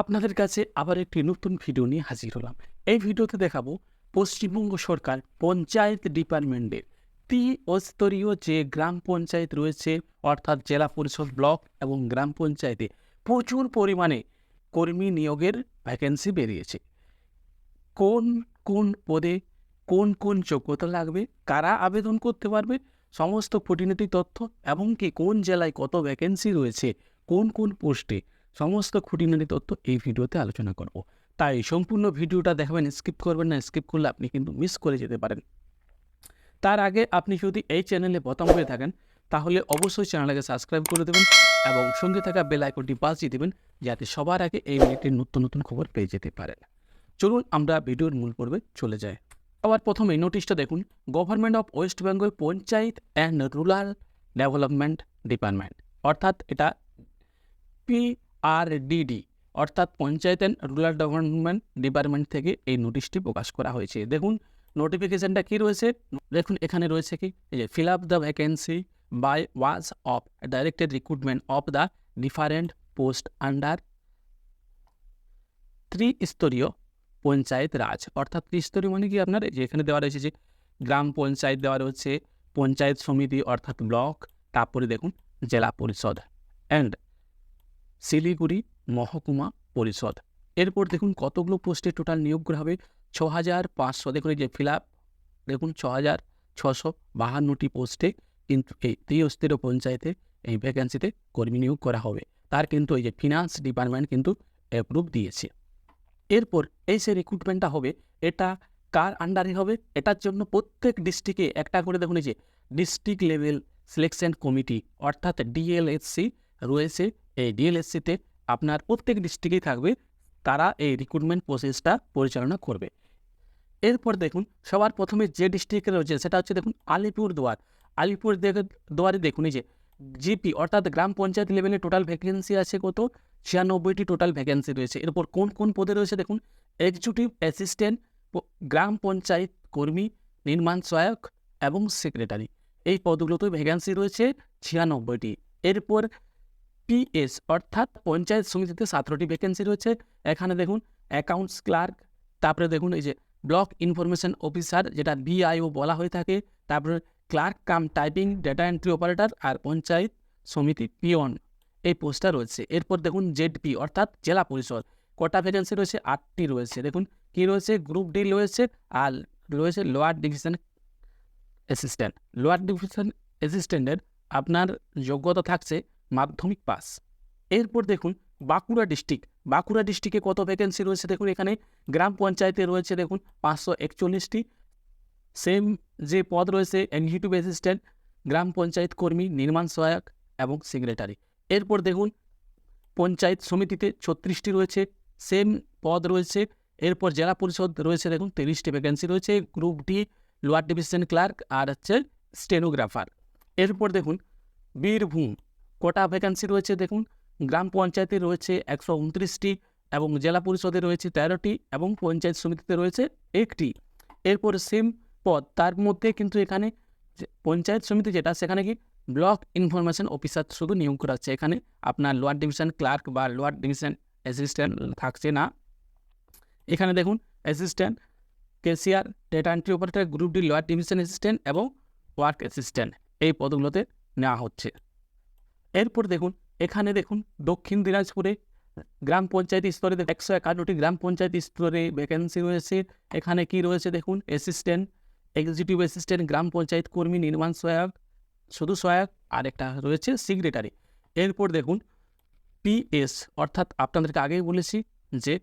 আপনাদের কাছে আবার একটি নতুন ভিডিও নিয়ে হাজির হলাম। এই ভিডিওতে দেখাবো পশ্চিমবঙ্গ সরকার পঞ্চায়েত ডিপার্টমেন্টের ত্রিস্তরীয় যে গ্রাম পঞ্চায়েত রয়েছে, অর্থাৎ জেলা পরিষদ ব্লক এবং গ্রাম পঞ্চায়েতে প্রচুর পরিমাণে কর্মী নিয়োগের ভ্যাকেন্সি বেরিয়েছে। কোন কোন পদে কোন কোন যোগ্যতা লাগবে, কারা আবেদন করতে পারবে, সমস্ত খুঁটিনাটি তথ্য এবং কি কোন জেলায় কত ভ্যাকেন্সি রয়েছে, কোন কোন পোস্টে সমস্ত খুঁটিনাটি তথ্য এই ভিডিওতে আলোচনা করব। তাই সম্পূর্ণ ভিডিওটা দেখাবেন স্কিপ করবেন না স্কিপ করলে আপনি কিন্তু মিস করে যেতে পারেন। তার আগে আপনি যদি এই চ্যানেলে প্রথম হয়ে থাকেন, তাহলে অবশ্যই চ্যানেলটাকে সাবস্ক্রাইব করে দেবেন এবং সঙ্গে থাকা বেল আইকনটি বাজিয়ে দেবেন, যাতে সবার আগে এই মিনিটের নতুন নতুন খবর পেয়ে যেতে পারেন। চলুন আমরা ভিডিওর মূল পর্বে চলে যাই। আবার প্রথমে নোটিশটা দেখুন government of West Bengal panchayat and rural development department অর্থাৎ এটা পিআরডিডি অর্থাৎ panchayat and rural development department থেকে এই নোটিশটি প্রকাশ করা হয়েছে। দেখুন নোটিফিকেশনটা কী রয়েছে? দেখুন, এখানে রয়েছে কি? এই যে fill up the vacancy by way of directed recruitment of the different post under ত্রিস্তরীয় panchayat raj. অর্থাৎ ত্রিস্তরীয় মানে কি আপনার? যে, এখানে দেওয়া রয়েছে যে, গ্রাম পঞ্চায়েত দেওয়া রয়েছে, পঞ্চায়েত সমিতি, অর্থাৎ ব্লক, তারপরে দেখুন, জেলা পরিষদ। অ্যান্ড শিলিগুড়ি, মহকুমা, পরিষদ। এরপর দেখুন কতগুলো পোস্টে টোটাল নিয়োগ করা হবে। ছ হাজার পাঁচশো, দেখুন এই যে ফিল আপ দেখুন ছ হাজার ছশো বাহান্নটি পোস্টে কিন্তু এই ত্রিস্তরীয় পঞ্চায়েতে এই ভ্যাকেন্সিতে কর্মী নিয়োগ করা হবে। তার কিন্তু এই যে ফিনান্স ডিপার্টমেন্ট কিন্তু অ্যাপ্রুভ দিয়েছে। এরপর এই যে রিক্রুটমেন্টটা হবে, এটা কার আন্ডারে হবে? এটার জন্য প্রত্যেক ডিস্ট্রিক্টে একটা করে দেখুন এই যে ডিস্ট্রিক্ট লেভেল সিলেকশন কমিটি অর্থাৎ ডিএলএসসি রয়েছে। এই ডিএলএসসিতে আপনার প্রত্যেক ডিস্ট্রিক্টেই থাকবে, তারা এই রিক্রুটমেন্ট প্রসেসটা পরিচালনা করবে। এরপর দেখুন, সবার প্রথমে যে ডিস্ট্রিক্টে রয়েছে, সেটা হচ্ছে দেখুন আলিপুর দুয়ার। আলিপুর দুয়ারে দেখুন এই যে জিপি অর্থাৎ গ্রাম পঞ্চায়েত লেভেলে টোটাল ভ্যাকেন্সি আছে কত? ছিয়ানব্বইটি টোটাল ভ্যাকেন্সি রয়েছে। এরপর কোন কোন পদে রয়েছে দেখুন? এক্সিকিউটিভ অ্যাসিস্ট্যান্ট গ্রাম পঞ্চায়েত কর্মী, নির্মাণ সহায়ক এবং সেক্রেটারি এই পদগুলোতে ভ্যাকেন্সি রয়েছে ছিয়ানব্বইটি। এরপর পিএস অর্থাৎ পঞ্চায়েত সমিতিতে সতেরোটি ভ্যাকেন্সি রয়েছে। এখানে দেখুন অ্যাকাউন্টস ক্লার্ক তারপরে দেখুন এই যে ব্লক ইনফরমেশন অফিসার যেটা বিআইও বলা হয়ে থাকে। তারপরে clerk cum typing data entry operator আর পঞ্চায়েত সমিতি পিওন এই পোস্টটা রয়েছে। এরপর দেখুন জেডপি অর্থাৎ জেলা পরিষদ। কটা ভ্যাকেন্সি রয়েছে? আটটি রয়েছে। দেখুন, কি রয়েছে? গ্রুপ ডি রয়েছে আর রয়েছে lower division assistant lower division অ্যাসিস্ট্যান্টের আপনার যোগ্যতা থাকছে মাধ্যমিক পাস। এরপর দেখুন, বাঁকুড়া ডিস্ট্রিক্ট। বাঁকুড়া ডিস্ট্রিক্টে কত ভ্যাকেন্সি রয়েছে দেখুন এখানে? গ্রাম পঞ্চায়েতে রয়েছে দেখুন পাঁচশো একচল্লিশটি। সেম যে পদ রয়েছে এক্সিকিউটিভ অ্যাসিস্ট্যান্ট গ্রাম পঞ্চায়েত কর্মী, নির্মাণ সহায়ক এবং সেক্রেটারি এরপর দেখুন, পঞ্চায়েত সমিতিতে ছত্রিশটি রয়েছে। সেম পদ রয়েছে। এরপর জেলা পরিষদ রয়েছে দেখুন, তিরিশটি ভ্যাকেন্সি রয়েছে। Group D lower division clerk আর হচ্ছে স্টেনোগ্রাফার এরপর দেখুন, বীরভূম। কটা ভ্যাকেন্সি রয়েছে দেখুন? গ্রাম পঞ্চায়েতে রয়েছে একশো উনত্রিশটি এবং জেলা পরিষদে রয়েছে তেরোটি এবং পঞ্চায়েত সমিতিতে রয়েছে একটি। এরপর সেম পদ, তার মধ্যে কিন্তু এখানে পঞ্চায়েত সমিতি যেটা, সেখানে কি ব্লক ইনফরমেশন অফিসার শুধু নিয়োগ করা হচ্ছে। এখানে আপনার লোয়ার ডিভিশন ক্লার্ক বা লোয়ার ডিভিশন অ্যাসিস্ট্যান্ট থাকছে না। এখানে দেখুন assistant cashier data entry operator group D lower division assistant এবং ওয়ার্ক অ্যাসিস্ট্যান্ট এই পদগুলোতে নেওয়া হচ্ছে। এরপর দেখুন, এখানে দেখুন, দক্ষিণ দিনাজপুরে গ্রাম পঞ্চায়েত স্তরে একশো একান্নটি গ্রাম পঞ্চায়েত স্তরে ভ্যাকেন্সি রয়েছে। এখানে কি রয়েছে দেখুন অ্যাসিস্ট্যান্ট এক্সিকিউটিভ অ্যাসিস্ট্যান্ট গ্রাম পঞ্চায়েত কর্মী নির্মাণ সহায়ক, শুধু সহায়ক আর একটা রয়েছে সেক্রেটারি এরপর দেখুন পিএস অর্থাৎ আপনাদেরকে আগেই বলেছি যে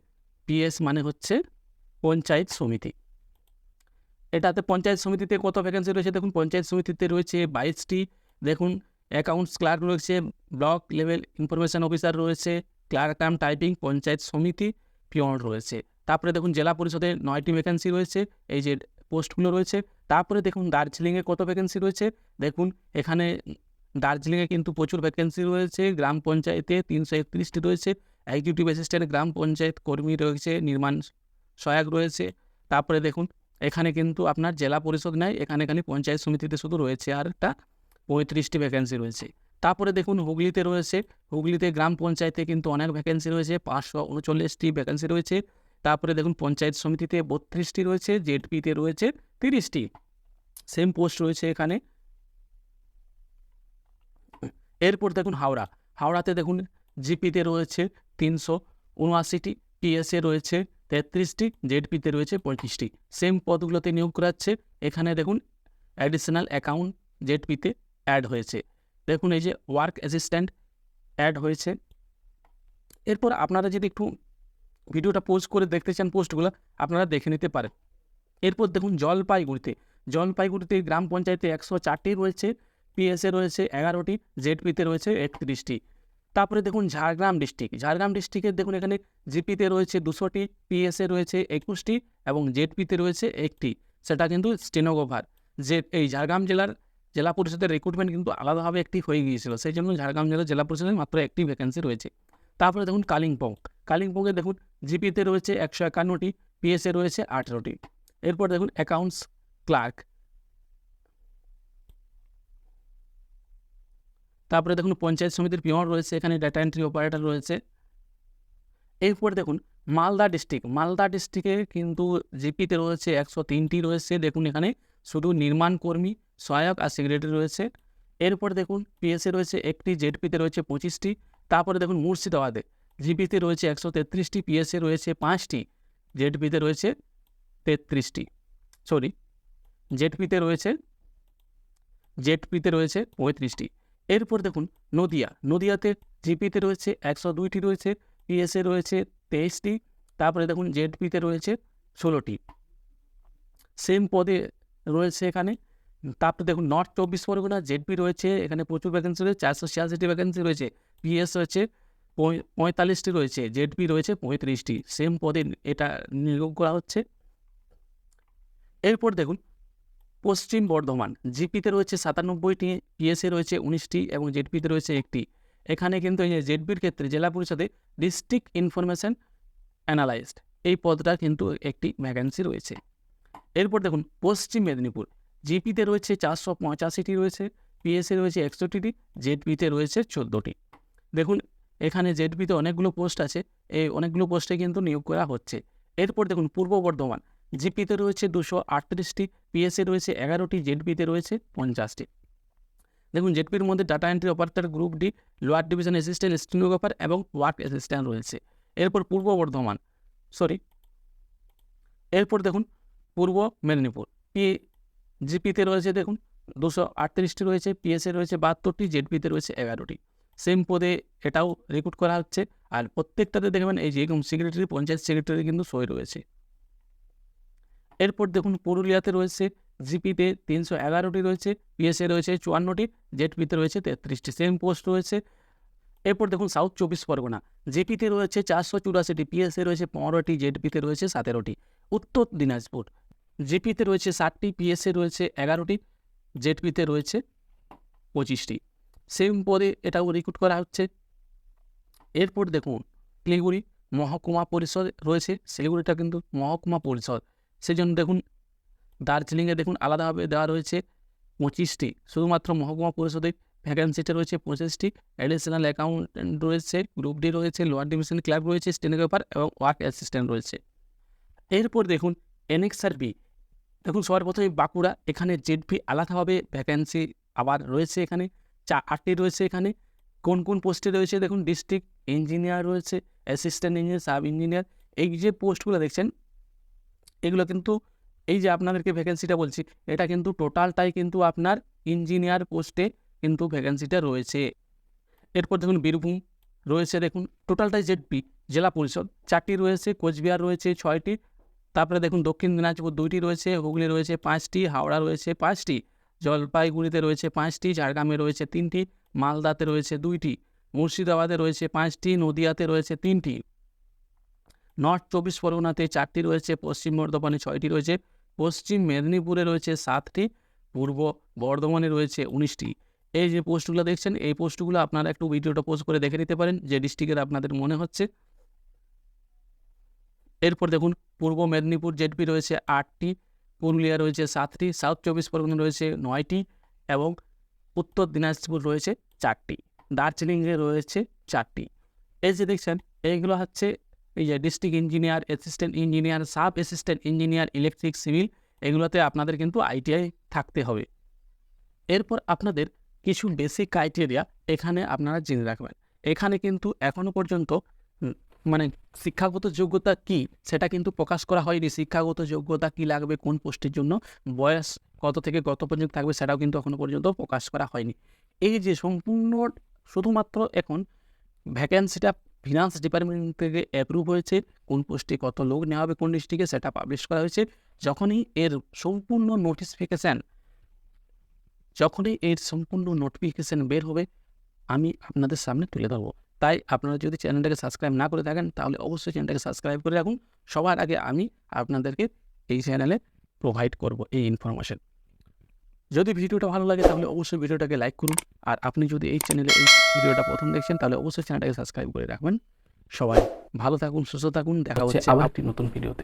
পিএস মানে হচ্ছে পঞ্চায়েত সমিতি। এটাতে পঞ্চায়েত সমিতিতে কত ভ্যাকেন্সি রয়েছে দেখুন, পঞ্চায়েত সমিতিতে রয়েছে বাইশটি। দেখুন অ্যাকাউন্টস ক্লার্ক রয়েছে, ব্লক লেভেল ইনফরমেশন অফিসার রয়েছে, clerk cum typing, panchayat samiti peon রয়েছে। তারপরে দেখুন জেলা পরিষদে নয়টি ভ্যাকেন্সি রয়েছে, এই যে পোস্টগুলো রয়েছে। তারপরে দেখুন দার্জিলিংয়ে কত ভ্যাকেন্সি রয়েছে, দেখুন এখানে দার্জিলিংয়ে কিন্তু প্রচুর ভ্যাকেন্সি রয়েছে, গ্রাম পঞ্চায়েতে তিনশো একত্রিশটি রয়েছে এক্সিকিউটিভ অ্যাসিস্ট্যান্ট গ্রাম পঞ্চায়েত কর্মী রয়েছে, নির্মাণ সহায়ক রয়েছে। তারপরে দেখুন এখানে কিন্তু আপনার জেলা পরিষদ নেয় এখানে এখানে পঞ্চায়েত সমিতিতে শুধু রয়েছে আর একটা পঁয়ত্রিশটি ভ্যাকেন্সি রয়েছে। তারপরে দেখুন হুগলিতে রয়েছে, হুগলিতে গ্রাম পঞ্চায়েতে কিন্তু অনেক ভ্যাকেন্সি রয়েছে, পাঁচশো উনচল্লিশটি ভ্যাকেন্সি রয়েছে। তারপরে দেখুন পঞ্চায়েত সমিতিতে বত্রিশটি রয়েছে জেডপিতে রয়েছে তিরিশটি। সেম পোস্ট রয়েছে এখানে। এরপর দেখুন হাওড়া, হাওড়াতে দেখুন জিপিতে রয়েছে তিনশো উনআশিটি, পিএসএ রয়েছে তেত্রিশটি জেডপিতে রয়েছে পঁয়ত্রিশটি। সেম পদগুলোতে নিয়োগ করাচ্ছে, এখানে দেখুন অ্যাডিশনাল অ্যাকাউন্ট জেডপিতে অ্যাড হয়েছে। দেখুন এই যে ওয়ার্ক অ্যাসিস্ট্যান্ট অ্যাড হয়েছে। এরপর আপনারা যদি একটু ভিডিওটা পোস্ট করে দেখতে চান পোস্টগুলো আপনারা দেখে নিতে পারেন। এরপর দেখুন জলপাইগুড়িতে। জলপাইগুড়িতে গ্রাম পঞ্চায়েতে একশো চারটি রয়েছে পিএসএ রয়েছে এগারোটি জেডপিতে রয়েছে একত্রিশটি। তারপরে দেখুন ঝাড়গ্রাম ডিস্ট্রিক্ট ঝাড়গ্রাম ডিস্ট্রিক্টের দেখুন এখানে জিপিতে রয়েছে দুশোটি পিএসএ রয়েছে একুশটি এবং জেডপিতে রয়েছে একটি। সেটা কিন্তু স্টেনোগোভার যে এই ঝাড়গ্রাম জেলার জেলা পরিষদের রিক্রুটমেন্ট কিন্তু আলাদাভাবে একটি হয়ে গিয়েছিল। সেই জন্য ঝাড়গ্রাম জেলার জেলা পরিষদে মাত্র একটি ভ্যাকেন্সি রয়েছে। তারপরে দেখুন কালিম্পং। কালিম্পংয়ে দেখুন জিপিতে রয়েছে একশো একান্নটি পিএসএ রয়েছে আঠেরোটি। এরপর দেখুন অ্যাকাউন্টস ক্লার্ক তারপরে দেখুন পঞ্চায়েত সমিতির পিওন রয়েছে, এখানে ডাটা এন্ট্রি অপারেটর রয়েছে। এরপর দেখুন মালদা ডিস্ট্রিক্ট মালদা ডিস্ট্রিক্টে কিন্তু জিপিতে রয়েছে একশো তিনটি রয়েছে। দেখুন এখানে শুধু নির্মাণ কর্মী সহায়ক আর সেক্রেটারি রয়েছে। এরপর দেখুন, পিএসএ রয়েছে একটি, জেডপিতে রয়েছে পঁচিশটি, তারপরে দেখুন মুর্শিদাবাদে, জিপিতে রয়েছে একশো তেত্রিশটি, পিএসএ রয়েছে পাঁচটি, জেডপিতে রয়েছে তেত্রিশটি, সরি, জেডপিতে রয়েছে জেডপিতে রয়েছে পঁয়ত্রিশটি। এরপর দেখুন, নদিয়া, নদিয়াতে জিপিতে রয়েছে একশো দুইটি রয়েছে, পিএসএ রয়েছে তেইশটি, তারপরে দেখুন, জেডপিতে রয়েছে ষোলোটি। সেম পদে রয়েছে এখানে তারপরে দেখুন নর্থ চব্বিশ পরগনা জেডপি রয়েছে, এখানে প্রচুর ভ্যাকেন্সি রয়েছে, চারশো ছিয়াশিটি ভ্যাকেন্সি রয়েছে পিএস রয়েছে পঁয়তাল্লিশটি রয়েছে জেডপি রয়েছে, পঁয়ত্রিশটি। সেম পদে এটা নিয়োগ করা হচ্ছে। এরপর দেখুন, পশ্চিম বর্ধমান, জিপিতে রয়েছে সাতানব্বইটি পিএসএ রয়েছে উনিশটি এবং জেডপিতে রয়েছে একটি। এখানে কিন্তু এই জেডপির ক্ষেত্রে জেলা পরিষদে ডিস্ট্রিক্ট ইনফরমেশন অ্যানালাইজড এই পদটা কিন্তু একটি ভ্যাকেন্সি রয়েছে। এরপর দেখুন, পশ্চিম মেদিনীপুর জিপিতে রয়েছে চারশো পঁচাশিটি রয়েছে, পিএসএ রয়েছে একষট্টিটি জেডপিতে রয়েছে চোদ্দোটি। দেখুন, এখানে জেডপিতে অনেকগুলো পোস্ট আছে, এই অনেকগুলো পোস্টে কিন্তু নিয়োগ করা হচ্ছে। এরপর দেখুন, পূর্ব বর্ধমান, জিপিতে রয়েছে দুশো আটত্রিশটি, পিএসএ রয়েছে এগারোটি, জেডপিতে রয়েছে পঞ্চাশটি। দেখুন, জেডপির মধ্যে data entry operator group D lower division assistant stenographer এবং ওয়ার্ক অ্যাসিস্ট্যান্ট রয়েছে। এরপর পূর্ব বর্ধমান সরি এরপর দেখুন, পূর্ব মেদিনীপুর, পি জিপিতে রয়েছে দেখুন দুশো আটত্রিশটি রয়েছে, পিএসএ রয়েছে বাহাত্তরটি, জেডপিতে রয়েছে এগারোটি। সেম পদে এটাও রিক্রুট করা হচ্ছে। আর প্রত্যেকটাতে দেখবেন এই যে এরকম সেক্রেটারি পঞ্চায়েত সেক্রেটারি কিন্তু সই রয়েছে। এরপর দেখুন পুরুলিয়াতে রয়েছে, জিপিতে তিনশো এগারোটি রয়েছে, পিএসএ রয়েছে চুয়ান্নটি, জেডপিতে রয়েছে তেত্রিশটি। সেম পোস্ট রয়েছে। এরপর দেখুন সাউথ চব্বিশ পরগনা, জেপিতে রয়েছে চারশো চুরাশিটি, পিএসএ রয়েছে পনেরোটি, জেডপিতে রয়েছে সতেরোটি। উত্তর দিনাজপুর জিপিতে রয়েছে ষাটটি পিএসএ রয়েছে এগারোটি, জেডপিতে রয়েছে পঁচিশটি। সেম পদে এটাও রিক্রুট করা হচ্ছে। এরপর দেখুন, শিলিগুড়ি মহকুমা পরিষদ রয়েছে। শিলিগুড়িটা কিন্তু মহকুমা পরিষদ। সেই জন্য দেখুন, দার্জিলিংয়ে দেখুন আলাদাভাবে দেওয়া রয়েছে পঁচিশটি। শুধুমাত্র মহকুমা পরিষদে ভ্যাকেন্সিটা রয়েছে পঁচিশটি। অ্যাডিশনাল অ্যাকাউন্টেন্ট রয়েছে গ্রুপ ডি রয়েছে লোয়ার ডিভিশন ক্লাব রয়েছে স্টেনোগ্রাফার এবং ওয়ার্ক অ্যাসিস্ট্যান্ট রয়েছে। এরপর দেখুন এনএক্সআর বি দেখুন, সবার প্রথমে বাঁকুড়া, এখানে জেডপি আলাদাভাবে ভ্যাকেন্সি আবার রয়েছে এখানে। চা, আটটি রয়েছে এখানে। কোন কোন পোস্টে রয়েছে? দেখুন ডিস্ট্রিক্ট ইঞ্জিনিয়ার রয়েছে অ্যাসিস্ট্যান্ট ইঞ্জিনিয়ার সাব ইঞ্জিনিয়ার এই যে পোস্টগুলো দেখছেন, এগুলো কিন্তু এই যে আপনাদেরকে ভ্যাকেন্সিটা বলছি, এটা কিন্তু টোটালটাই কিন্তু আপনার ইঞ্জিনিয়ার পোস্টে কিন্তু ভ্যাকেন্সিটা রয়েছে। এরপর দেখুন, বীরভূম রয়েছে, দেখুন টোটালটাই জেডপি জেলা পরিষদ। চারটি রয়েছে, কোচবিহার রয়েছে, ছয়টি। তারপরে দেখুন দক্ষিণ দিনাজপুর দুইটি রয়েছে, হুগলি রয়েছে পাঁচটি, হাওড়া রয়েছে পাঁচটি, জলপাইগুড়িতে রয়েছে পাঁচটি, ঝাড়গ্রামে রয়েছে তিনটি, মালদাতে রয়েছে দুইটি, মুর্শিদাবাদে রয়েছে পাঁচটি, নদিয়াতে রয়েছে তিনটি। নর্থ চব্বিশ পরগনাতে চারটি রয়েছে, পশ্চিম বর্ধমানে ছয়টি রয়েছে, পশ্চিম মেদিনীপুরে রয়েছে সাতটি, পূর্ব বর্ধমানে রয়েছে উনিশটি। এই যে পোস্টগুলো দেখছেন, এই পোস্টগুলো আপনারা একটু ভিডিওটা পোস্ট করে দেখে নিতে পারেন, যে ডিস্ট্রিক্টের আপনাদের মনে হচ্ছে। এরপর দেখুন, পূর্ব মেদিনীপুর জেডপি রয়েছে আটটি, পুরুলিয়া রয়েছে সাতটি, সাউথ চব্বিশ পরগনা রয়েছে নয়টি এবং উত্তর দিনাজপুর রয়েছে চারটি, দার্জিলিংয়ে রয়েছে চারটি। এই যে দেখছেন, এইগুলো হচ্ছে এই যে district engineer, assistant engineer, sub assistant engineer, electric, civil, এগুলোতে আপনাদের কিন্তু আইটিআই থাকতে হবে। এরপর আপনাদের কিছু বেসিক ক্রাইটেরিয়া এখানে আপনারা জেনে রাখবেন। এখানে কিন্তু এখনও পর্যন্ত মানে শিক্ষাগত যোগ্যতা কি? সেটা কিন্তু প্রকাশ করা হয়নি। শিক্ষাগত যোগ্যতা কি লাগবে? কোন পোস্টের জন্য? বয়স কত থেকে কত পর্যন্ত থাকবে? সেটাও কিন্তু এখনও পর্যন্ত প্রকাশ করা হয়নি। এই যে সম্পূর্ণ শুধুমাত্র এখন ভ্যাকেন্সিটা ফিনান্স ডিপার্টমেন্ট থেকে অ্যাপ্রুভ হয়েছে, কোন পোস্টে কত লোক নেওয়া হবে কোন ডিস্ট্রিক্টে সেটা পাবলিশ করা হয়েছে, যখনই এর সম্পূর্ণ নোটিফিকেশান যখনই এর সম্পূর্ণ নোটিফিকেশান বের হবে, আমি আপনাদের সামনে তুলে ধরবো। তাই আপনারা যদি চ্যানেলটাকে সাবস্ক্রাইব না করে থাকেন তাহলে অবশ্যই চ্যানেলটাকে সাবস্ক্রাইব করে রাখুন। সবার আগে আমি আপনাদেরকে এই চ্যানেলে প্রোভাইড করব এই ইনফরমেশান যদি ভিডিওটা ভালো লাগে তাহলে অবশ্যই ভিডিওটাকে লাইক করুন। আর আপনি যদি এই চ্যানেলে এই ভিডিওটা প্রথম দেখছেন তাহলে অবশ্যই চ্যানেলটাকে সাবস্ক্রাইব করে রাখবেন। সবাই ভালো থাকুন সুস্থ থাকুন দেখা হচ্ছে আবার একটি নতুন ভিডিওতে